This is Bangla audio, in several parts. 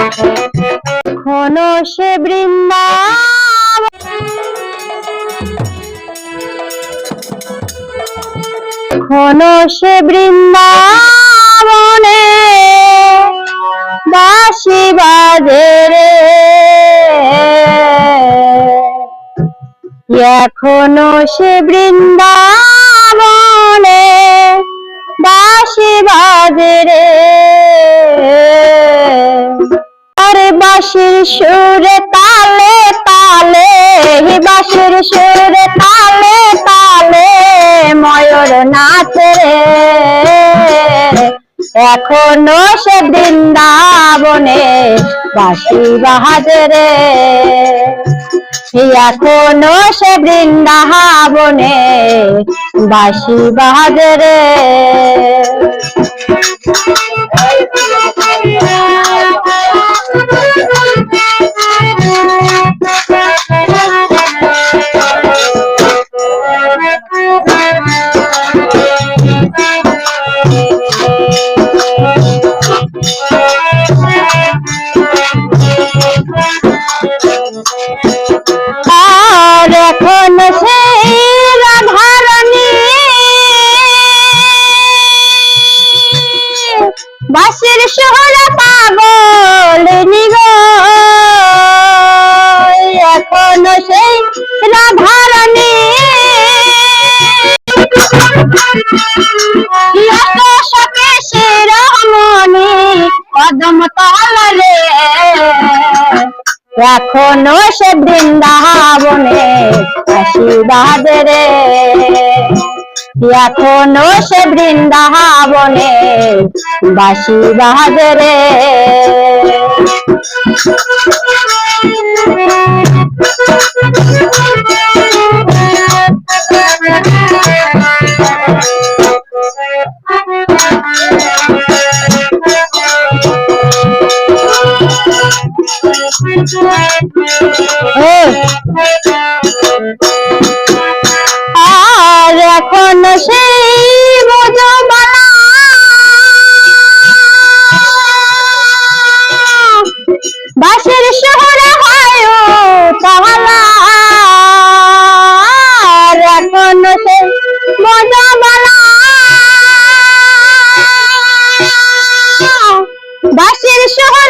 এখনও সে বৃন্দাবন। এখনও সে বৃন্দাবনে বাসি বাজে রে। এখনও সে বৃন্দাবনে বাসি বাজে ময়ূর নাচে রে। এখনও সে বৃন্দাবনে বাঁশি বাজে রে। এখনও সে বৃন্দাবনে বাঁশি বাজে রে। আর সেই এখনও সে বৃন্দাবনে আশীর্বাদ রে। এখনও সে বৃন্দাবনে বাসীবাদ রে। আর এখন সেই বোঝবালা বাসের শহরে হয় তাহলা আর এখন সেই বাসের শহরে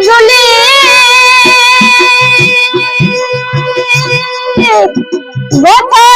দাবিগুলি গোপরানে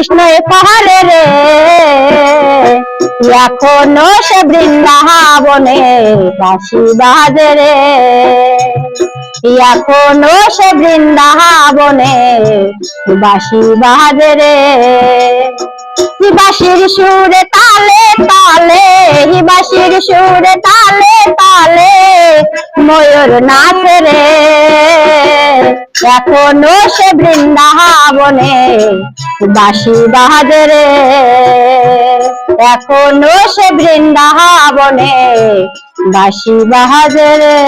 কৃষ্ণ পাহাড়ে রে। এখনও সে বৃন্দাবনে বাসি বাজে রে। এখনও সে বৃন্দাবনে বাসি বাজে রে। বাঁশির সুরে তালে তালে বাঁশির সুরে তালে তালে, ময়ূর নাচ রে। এখনও সে বৃন্দাবনে বাসি বাজে রে এখনও সে বৃন্দাবনে বাসি বাহাজ রে